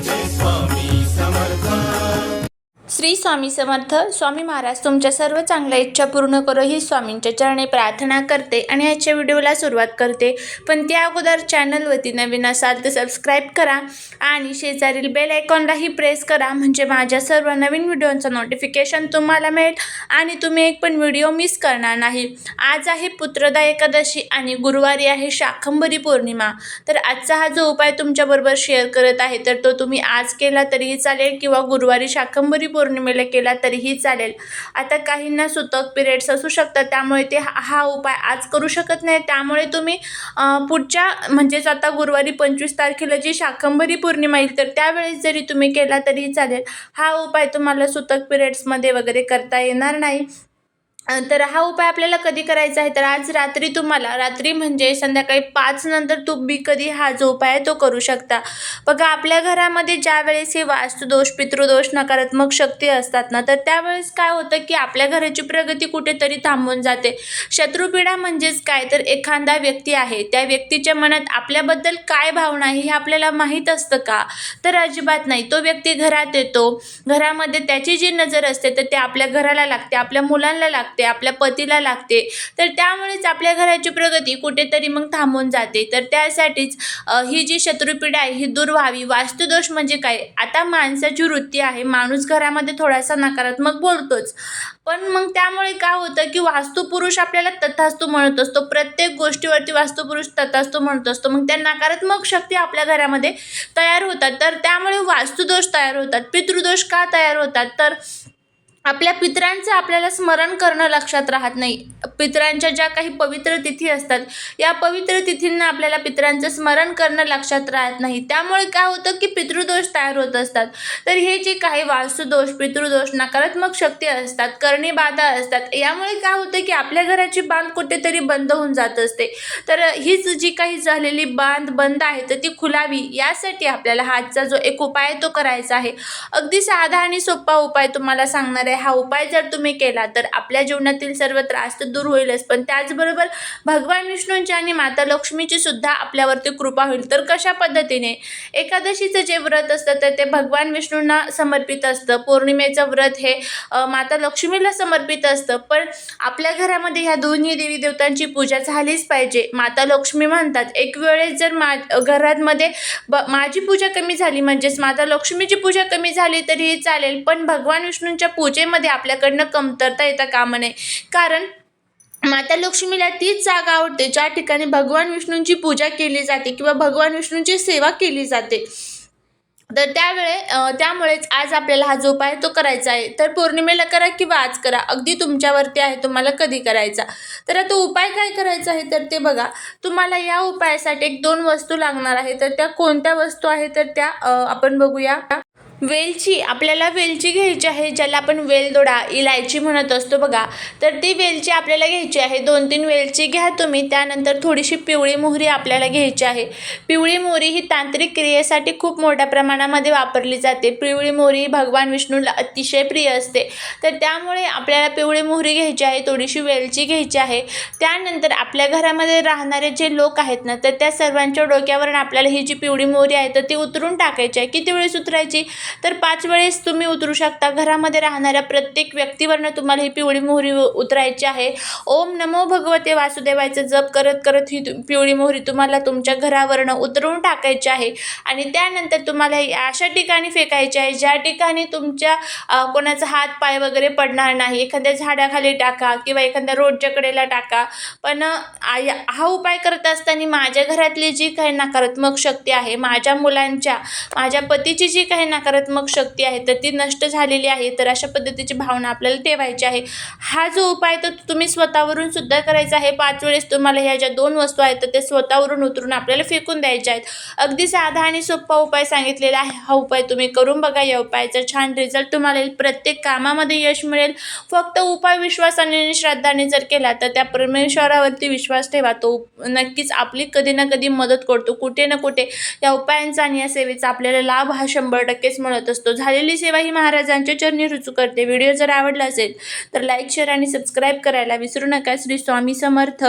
this one. Shri Swami Samarth Swami Maharaj तुमच्या सर्व चांगल्या इच्छा पूर्ण करो ही स्वामींच्या चरणी प्रार्थना करते आणि आजच्या व्हिडिओला सुरुवात करते. पण त्या अगोदर चॅनलवरती नवीन असाल तर सबस्क्राईब करा आणि शेजारील बेल आयकॉनलाही प्रेस करा म्हणजे माझ्या सर्व नवीन व्हिडिओचं नोटिफिकेशन तुम्हाला मिळेल आणि तुम्ही एक पण व्हिडिओ मिस करणार नाही. आज आहे पुत्रदा एकादशी आणि गुरुवारी आहे शाकंभरी पौर्णिमा. तर आजचा हा जो उपाय तुमच्याबरोबर शेअर करत आहे तर तो तुम्ही आज केला तरीही चालेल किंवा गुरुवारी शाकंभरी पौर्णिमेला केला तरीही चालेल. आता काहींना सुतक पिरियड्स असू शकतात त्यामुळे ते हा हा उपाय आज करू शकत नाही. त्यामुळे तुम्ही पुढच्या म्हणजेच आता गुरुवारी पंचवीस तारखेला जी शाकंभरी पौर्णिमा येईल तर त्यावेळेस जरी तुम्ही केला तरीही चालेल. हा उपाय तुम्हाला सुतक पिरियड्समध्ये वगैरे करता येणार नाही. तर हा उपाय आपल्याला कधी करायचा आहे? तर आज रात्री तुम्हाला रात्री म्हणजे संध्याकाळी पाच नंतर तुम्ही कधी हा जो उपाय आहे तो करू शकता. बघा आपल्या घरामध्ये ज्या वेळेस हे वास्तुदोष पितृदोष नकारात्मक शक्ती असतात ना तर त्यावेळेस काय होतं की आपल्या घराची प्रगती कुठेतरी थांबून जाते. शत्रुपीडा म्हणजेच काय? तर एखादा व्यक्ती आहे. त्या व्यक्तीच्या मनात आपल्याबद्दल काय भावना आहे हे आपल्याला माहीत असतं का? तर अजिबात नाही. तो व्यक्ती घरात येतो. घरामध्ये त्याची जी नजर असते तर ते आपल्या घराला लागते आपल्या मुलांना लागते. आपल्या पतीला लागते. तर त्यामुळेच आपल्या घराची प्रगती कुठेतरी मग थांबून जाते. तर त्यासाठीच ही जी शत्रुपीडा आहे ही दूर व्हावी. वास्तुदोष म्हणजे काय? आता माणसाची वृत्ती आहे. माणूस घरामध्ये थोडासा नकारात्मक बोलतोच. पण मग त्यामुळे काय होतं की वास्तुपुरुष आपल्याला तथास्तू म्हणत असतो. प्रत्येक गोष्टीवरती वास्तुपुरुष तथास्तू म्हणत असतो. मग त्या नकारात्मक शक्ती आपल्या घरामध्ये तयार होतात. तर त्यामुळे वास्तुदोष तयार होतात. पितृदोष का तयार होतात? तर आपल्या पितरांचं आपल्याला स्मरण करणं लक्षात राहत नाही. पितरांच्या ज्या काही पवित्र तिथी असतात या पवित्र तिथींना आपल्याला पितरांचं स्मरण करणं लक्षात राहत नाही. त्यामुळे काय होतं की पितृदोष तयार होत असतात. तर हे जे काही वास्तुदोष पितृदोष नकारात्मक शक्ती असतात करणी बाधा असतात यामुळे काय होतं की आपल्या घराची बांध कुठेतरी बंद होऊन जात असते. तर हीच जी काही झालेली बांध बंद आहे तर ती खुलावी यासाठी आपल्याला हातचा जो एक उपाय तो करायचा आहे. अगदी साधा आणि सोपा उपाय तुम्हाला सांगणार आहे. हा उपाय जर तुम्ही केला तर आपल्या जीवनातील सर्व त्रास तर दूर होईलच. पण त्याचबरोबर भगवान विष्णूंची आणि माता लक्ष्मीची सुद्धा आपल्यावरती कृपा होईल. तर कशा पद्धतीने? एकादशीचं जे व्रत असतं तर ते भगवान विष्णूंना समर्पित असतं. पौर्णिमेचं व्रत हे माता लक्ष्मीला समर्पित असतं. पण आपल्या घरामध्ये ह्या दोन्ही देवी देवतांची पूजा झालीच पाहिजे. माता लक्ष्मी म्हणतात. एक वेळेस जर मा घरामध्ये ब माझी पूजा कमी झाली म्हणजेच माता लक्ष्मीची पूजा कमी झाली तरीही चालेल. पण भगवान विष्णूंच्या पूजे पूजेमध्ये आपल्याकडनं कमतरता येता कामा नये कारण माता लक्ष्मीला तीच जागा आवडते ज्या ठिकाणी भगवान विष्णूंची पूजा केली जाते किंवा भगवान विष्णूंची सेवा केली जाते. तर त्यावेळे त्यामुळेच आज आपल्याला हा जो उपाय आहे तो करायचा आहे. तर पौर्णिमेला करा किंवा आज करा. अगदी तुमच्यावरती आहे तुम्हाला कधी करायचा. तर आता उपाय काय करायचा आहे तर ते बघा. तुम्हाला या उपायासाठी एक दोन वस्तू लागणार आहे. तर त्या कोणत्या वस्तू आहे तर त्या आपण बघूया. वेलची आपल्याला वेलची घ्यायची आहे ज्याला आपण वेलदोडा इलायची म्हणत असतो बघा. तर ती वेलची आपल्याला घ्यायची आहे. दोन तीन वेलची घ्या तुम्ही त्यानंतर थोडीशी पिवळी मोहरी आपल्याला घ्यायची आहे. पिवळी मोहरी ही तांत्रिक क्रियेसाठी खूप मोठ्या प्रमाणामध्ये वापरली जाते. पिवळी मोहरी भगवान विष्णूला अतिशय प्रिय असते. तर त्यामुळे आपल्याला पिवळी मोहरी घ्यायची आहे थोडीशी वेलची घ्यायची आहे. त्यानंतर आपल्या घरामध्ये राहणारे जे लोक आहेत ना तर त्या सर्वांच्या डोक्यावर आपल्याला ही जी पिवळी मोहरी आहे तर ती उतरून टाकायची आहे. किती वेळेस उतरायची? तर पाच वेळेस तुम्ही उतरू शकता. घरामध्ये राहणाऱ्या प्रत्येक व्यक्तीवरनं तुम्हाला ही पिवळी मोहरी उतरायची आहे. ओम नमो भगवते वासुदेवायचं जप करत करत ही पिवळी मोहरी तुम्हाला तुमच्या घरावरनं उतरवून टाकायची आहे. आणि त्यानंतर तुम्हाला ही अशा ठिकाणी फेकायची आहे ज्या ठिकाणी तुमच्या कोणाचा हात पाय वगैरे पडणार नाही. एखाद्या झाडाखाली टाका किंवा एखाद्या रोडच्या कडेला टाका. पण हा उपाय करत असताना माझ्या घरातली जी काही नकारात्मक शक्ती आहे माझ्या मुलांच्या माझ्या पतीची जी काही नकारात्मक शक्ती आहे तर ती नष्ट झालेली आहे तर अशा पद्धतीची भावना आपल्याला ठेवायची आहे. हा जो उपाय तर तुम्ही स्वतःवरून सुद्धा करायचा आहे. पाच वेळेस तुम्हाला ह्या ज्या दोन वस्तू आहेत तर ते स्वतःवरून उतरून आपल्याला फेकून द्यायच्या आहेत. अगदी साधा आणि सोपा उपाय सांगितलेला आहे. हा उपाय तुम्ही करून बघा. या उपायाचा छान रिझल्ट तुम्हाला येईल. प्रत्येक कामामध्ये यश मिळेल. फक्त उपाय विश्वासाने आणि श्रद्धाने जर केला तर त्या परमेश्वरावरती विश्वास ठेवा. तो नक्कीच आपली कधी ना कधी मदत करतो. कुठे ना कुठे या उपायांचा आणि या सेवेचा आपल्याला लाभ हा शंभर टक्केच म्हणत असतो. झालेली सेवा ही महाराजांच्या चरणी रुजू करते. व्हिडिओ जर आवडला असेल तर लाईक शेअर आणि सबस्क्राईब करायला विसरू नका. श्री स्वामी समर्थ.